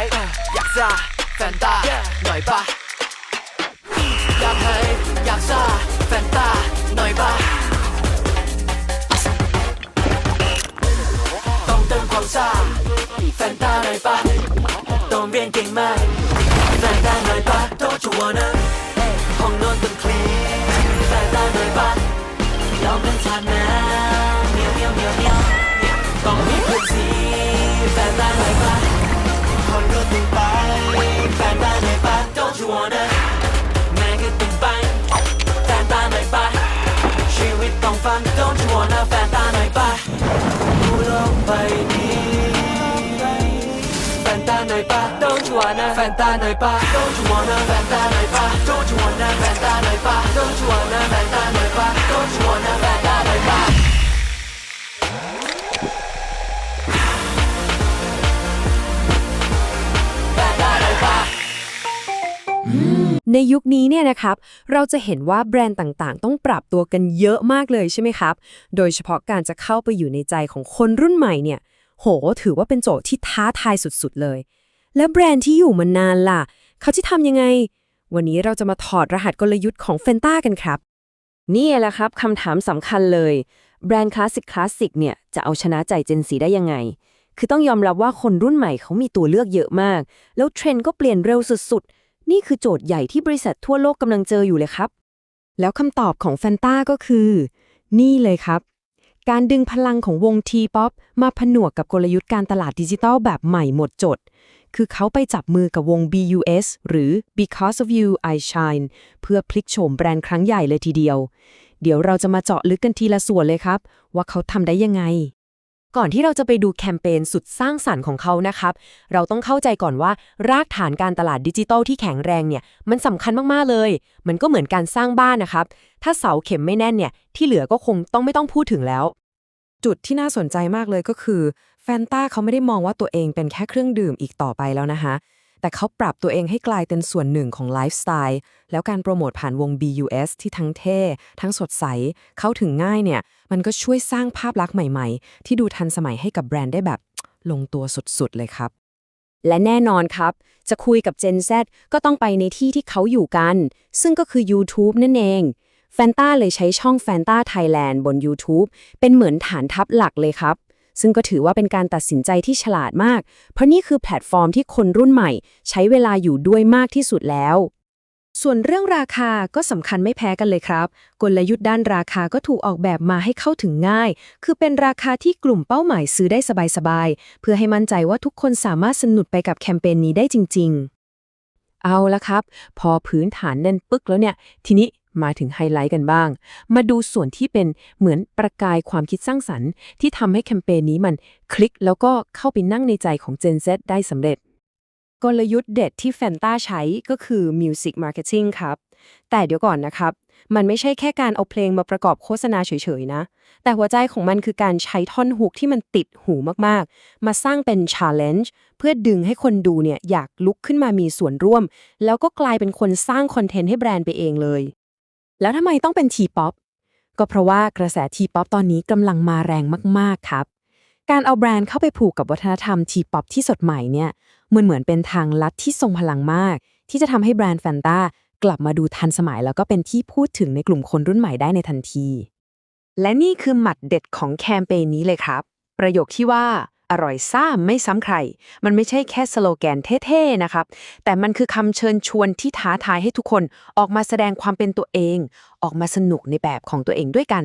อยากซ่าแฟนตาหน่อยปะอยากให้อยากซ่าแฟนตาหน่อยปะต้องเติมความซ่าแฟนตาหน่อยปะต้องเรียนเก่งมากแฟนตาหน่อยปะ Don't you wanna ห้องนอนต้องคลีนแฟนตาหน่อยปะยอมเป็นทานน้ำเมียวเมียวเมียวเมียวต้องมีพื่อนสีแฟนตาหน่อยปะ คนก็ต้องไปแฟนตาหน่ปะ Don't you wanna แม่ก็ต้องไปแฟนตาหน่ปะชีวิตต้องฟัง Don't you wanna แฟนตาหน่ปะรู้โลกใบนี้แฟนตาหน่ปะ Don't you wanna แฟนตาหน่ปะ Don't you wanna แฟนตาหน่ปะ Don't you wanna แฟนตาหน่ปะ Don't you wanna แฟนตาหน่ปะ Don't you wanna แฟนตาหน่ปะ ในยุคนี้เนี่ยนะครับ เราจะเห็นว่าแบรนด์ต่างๆ ต้องปรับตัวกันเยอะมากเลยใช่ไหมครับ โดยเฉพาะการจะเข้าไปอยู่ในใจของคนรุ่นใหม่เนี่ย โห ถือว่าเป็นโจทย์ที่ท้าทายสุดๆเลย แล้วแบรนด์ที่อยู่มานานล่ะ เขาจะทำยังไง วันนี้เราจะมาถอดรหัสกลยุทธ์ของเฟนต้ากันครับ นี่แหละครับคำถามสำคัญเลย แบรนด์คลาสสิกคลาสสิกเนี่ยจะเอาชนะใจเจนซีได้ยังไงคือต้องยอมรับว่าคนรุ่นใหม่เขามีตัวเลือกเยอะมาก แล้วเทรนด์ก็เปลี่ยนเร็วสุดๆ นี่คือโจทย์ใหญ่ที่บริษัททั่วโลกกำลังเจออยู่เลยครับ แล้วคำตอบของแฟนต้าก็คือ นี่เลยครับ การดึงพลังของวง T-POP มาผนวกกับกลยุทธ์การตลาดดิจิทัลแบบใหม่หมดจด คือเขาไปจับมือกับวง BUS หรือ Because of You I Shine เพื่อพลิกโฉมแบรนด์ครั้งใหญ่เลยทีเดียว เดี๋ยวเราจะมาเจาะลึกกันทีละส่วนเลยครับ ว่าเขาทำได้ยังไง ก่อนที่เราจะไปดูแคมเปญสุดสร้างสรรค์ของเขานะครับ เราต้องเข้าใจก่อนว่ารากฐานการตลาดดิจิทัลที่แข็งแรงเนี่ย มันสำคัญมาก ๆ เลย มันก็เหมือนการสร้างบ้านนะครับ ถ้าเสาเข็มไม่แน่นเนี่ย ที่เหลือก็คงต้องไม่ต้องพูดถึงแล้ว จุดที่น่าสนใจมากเลยก็คือแฟนต้าเขาไม่ได้มองว่าตัวเองเป็นแค่เครื่องดื่มอีกต่อไปแล้วนะคะ แต่เขาปรับตัวเองให้กลายเป็นส่วนหนึ่งของไลฟ์สไตล์แล้วการโปรโมทผ่านวง BUS ที่ทั้งเท่ ทั้งสดใส เข้าถึงง่ายเนี่ย มันก็ช่วยสร้างภาพลักษณ์ใหม่ๆ ที่ดูทันสมัยให้กับแบรนด์ได้แบบ ลงตัวสุดๆ เลยครับ และแน่นอนครับ จะคุยกับ Gen Z ก็ต้องไปในที่ที่เขาอยู่กัน ซึ่งก็คือ YouTube นั่นเองแฟนต้าเลยใช้ช่อง Fanta Thailand บน YouTube เป็นเหมือนฐานทัพหลักเลยครับ ซึ่งก็ถือว่าเป็นการตัดสินใจที่ฉลาดมาก เพราะนี่คือแพลตฟอร์มที่คนรุ่นใหม่ ใช้เวลาอยู่ด้วยมากที่สุดแล้ว ส่วนเรื่องราคาก็สำคัญไม่แพ้กันเลยครับ กลยุทธ์ด้านราคาก็ถูกออกแบบมาให้เข้าถึงง่าย คือเป็นราคาที่กลุ่มเป้าหมายซื้อได้สบายๆ เพื่อให้มั่นใจว่าทุกคนสามารถสนุกไปกับแคมเปญนี้ได้จริง ๆ เอาละครับ พอพื้นฐานแน่นปึกแล้วเนี่ย ทีนี้ มาถึงไฮไลท์กันบ้าง มาดูส่วนที่เป็นเหมือนประกายความคิดสร้างสรรค์ ที่ทำให้แคมเปญนี้มันคลิกแล้วก็เข้าไปนั่งในใจของ Gen Z ได้สำเร็จ กลยุทธ์เด็ดที่แฟนต้าใช้ก็คือ Music Marketing ครับ แต่เดี๋ยวก่อนนะครับ มันไม่ใช่แค่การเอาเพลงมาประกอบโฆษณาเฉยๆนะ แต่หัวใจของมันคือการใช้ท่อนฮุกที่มันติดหูมากๆ มาสร้างเป็น Challenge เพื่อดึงให้คนดูเนี่ยอยากลุกขึ้นมามีส่วนร่วม แล้วก็กลายเป็นคนสร้างคอนเทนต์ให้แบรนด์ไปเองเลย แล้วทำไมต้องเป็น T-POP ก็เพราะว่ากระแส T-POP ตอนนี้กำลังมาแรงมาก ๆ ครับ การเอาแบรนด์เข้าไปผูกกับวัฒนธรรม T-POP ที่สดใหม่เนี่ยมันเหมือนเป็นทางลัดที่ทรงพลังมาก ที่จะทำให้แบรนด์แฟนตากลับมาดูทันสมัยแล้วก็เป็นที่พูดถึงในกลุ่มคนรุ่นใหม่ได้ในทันที และนี่คือหมัดเด็ดของแคมเปญนี้เลยครับ ประโยคที่ว่า อร่อยซ่าไม่ซ้ำใคร มันไม่ใช่แค่สโลแกนเท่ๆนะครับ แต่มันคือคำเชิญชวนที่ท้าทายให้ทุกคนออกมาแสดงความเป็นตัวเอง ออกมาสนุกในแบบของตัวเองด้วยกัน